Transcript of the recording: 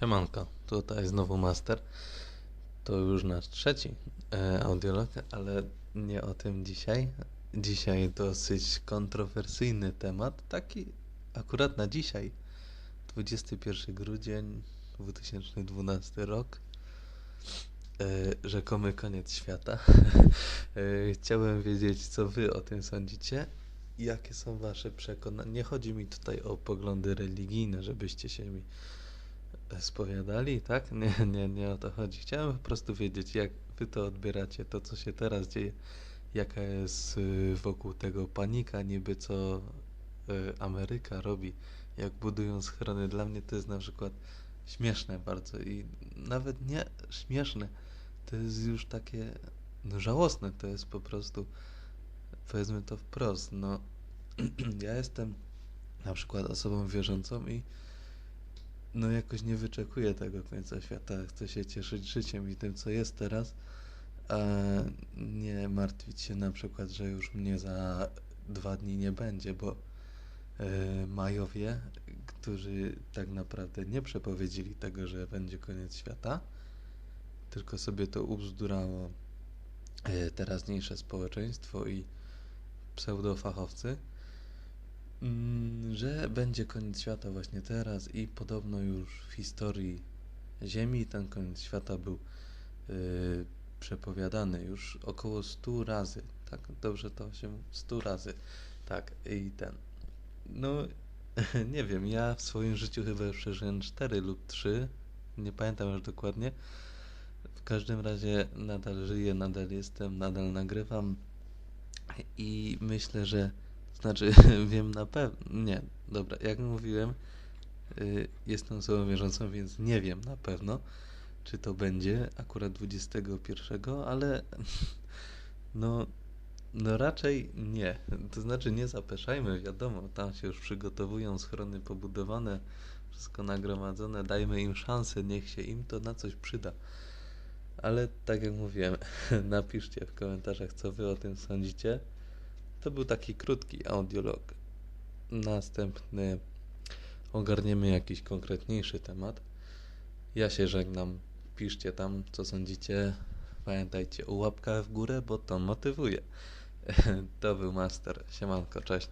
Siemanko, tutaj znowu Master. To już nasz trzeci e, audiolog, ale nie o tym dzisiaj. Dzisiaj dosyć kontrowersyjny temat, taki akurat na dzisiaj. 21 grudzień 2012 rok. E, rzekomy koniec świata. e, chciałem wiedzieć, co wy o tym sądzicie. Jakie są wasze przekonania? Nie chodzi mi tutaj o poglądy religijne, żebyście się mi spowiadali, tak? Nie, nie, nie o to chodzi. Chciałem po prostu wiedzieć, jak wy to odbieracie, to co się teraz dzieje, jaka jest y, wokół tego panika, niby co y, Ameryka robi, jak budują schrony. Dla mnie to jest na przykład śmieszne bardzo i nawet nie śmieszne, to jest już takie no, żałosne, to jest po prostu, powiedzmy to wprost, no ja jestem na przykład osobą wierzącą i no jakoś nie wyczekuję tego końca świata. Chcę się cieszyć życiem i tym, co jest teraz, a nie martwić się na przykład, że już mnie za dwa dni nie będzie, bo e, Majowie, którzy tak naprawdę nie przepowiedzieli tego, że będzie koniec świata, tylko sobie to ubzdurało e, teraźniejsze społeczeństwo i pseudofachowcy, Mm, że będzie koniec świata właśnie teraz i podobno już w historii Ziemi ten koniec świata był yy, przepowiadany już około 100 razy. Tak, dobrze to się mówi, 100 razy. Tak, i ten. No, nie wiem, ja w swoim życiu chyba już przeżyłem 4 lub 3, nie pamiętam już dokładnie. W każdym razie nadal żyję, nadal jestem, nadal nagrywam i myślę, że znaczy, wiem na pewno. Nie, dobra, jak mówiłem, y, jestem osobą wierzącą, więc nie wiem na pewno, czy to będzie akurat 21, ale no, no raczej nie. To znaczy, nie zapeszajmy, wiadomo, tam się już przygotowują schrony pobudowane, wszystko nagromadzone, dajmy im szansę, niech się im to na coś przyda. Ale tak jak mówiłem, napiszcie w komentarzach, co wy o tym sądzicie. To był taki krótki audiolog. Następny ogarniemy jakiś konkretniejszy temat. Ja się żegnam. Piszcie tam, co sądzicie. Pamiętajcie o łapkach w górę, bo to motywuje. To był Master. Siemanko, cześć.